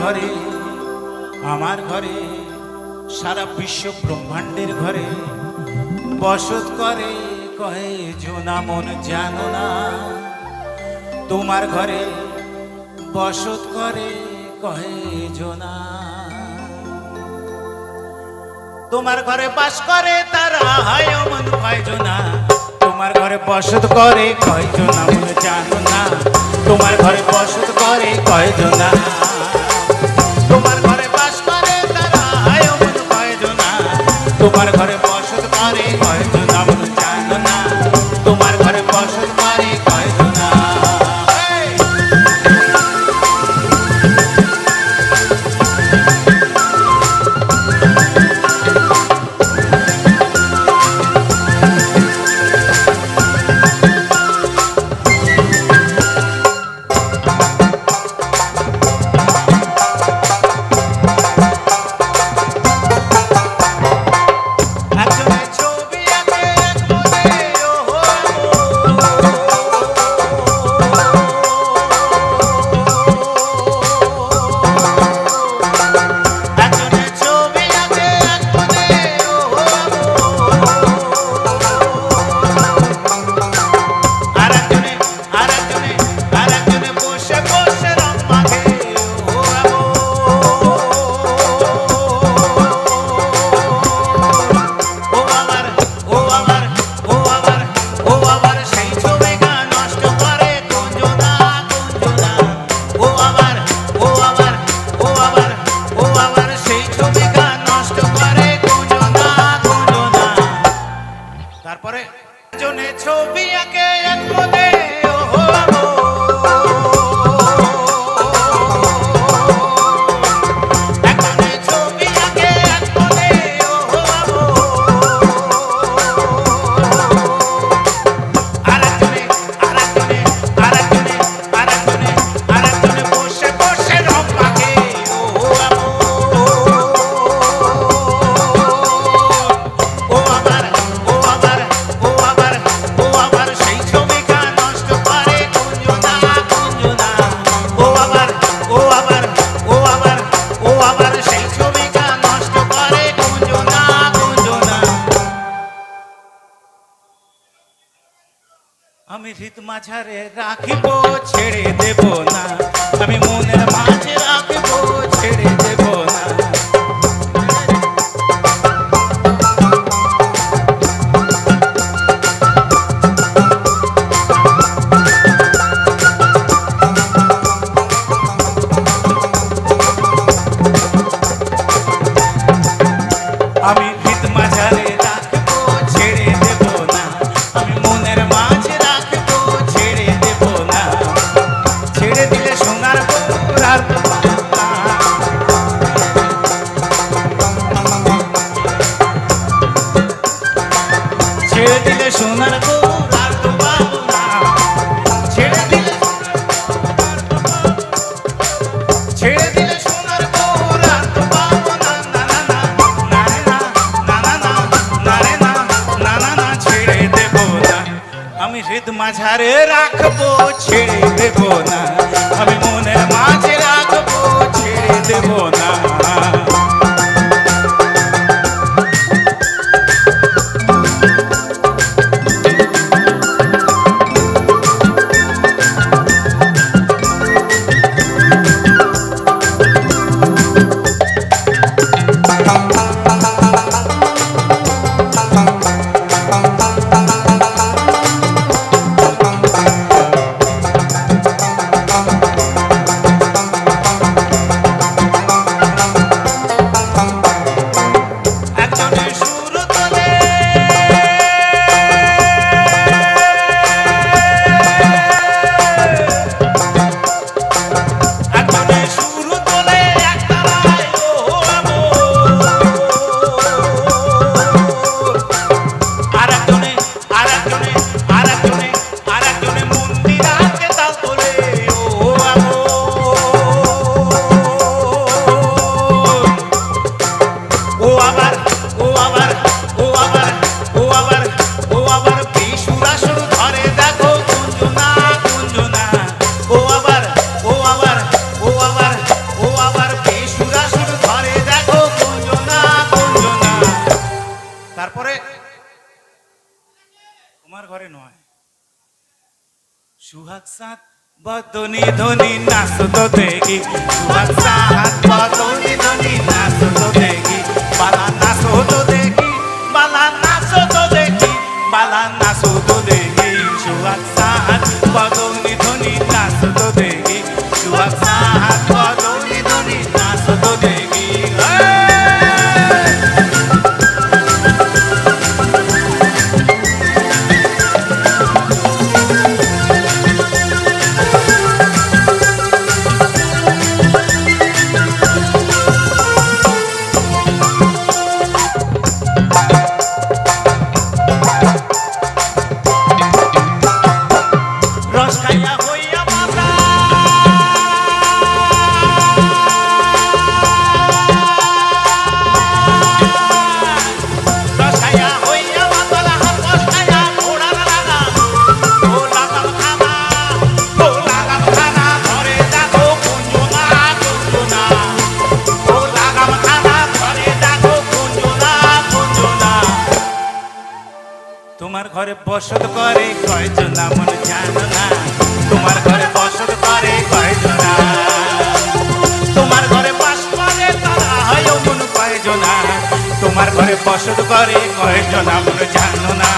ঘরে, আমার ঘরে, সারা বিশ্ব ব্রহ্মাণ্ডের ঘরে বসত করে কয়ে জোনা মন জানো না, তোমার ঘরে বসত করে কয়ে জোনা। তোমার ঘরে বাস করে, তারা হয় মন কয়জনা তোমার ঘরে বসত করে কয়জনা মন জানো না। তোমার ঘরে বসত করে কয়জনা আমার ঘরে মাঝারে রাখিব ছেড়ে দেব না আমি মনের মাঝে রাখিব ছেড়ে দেব না মাঝারে রাখব ছেড়ে দেব না। আমি মনের মাঝে রাখব ছেড়ে দেব না। সুহাগ সাত বদনি ধনি নাচ তো দেখি। সুহাগ সাত ঘরে বসত করে, কয়জনা মন জানো না। তোমার ঘরে বসত করে, কয়জনা তোমার ঘরে বাস করে, তারা হয় মন কয়জনা তোমার ঘরে বসত করে, কয়জনা মন জানো না।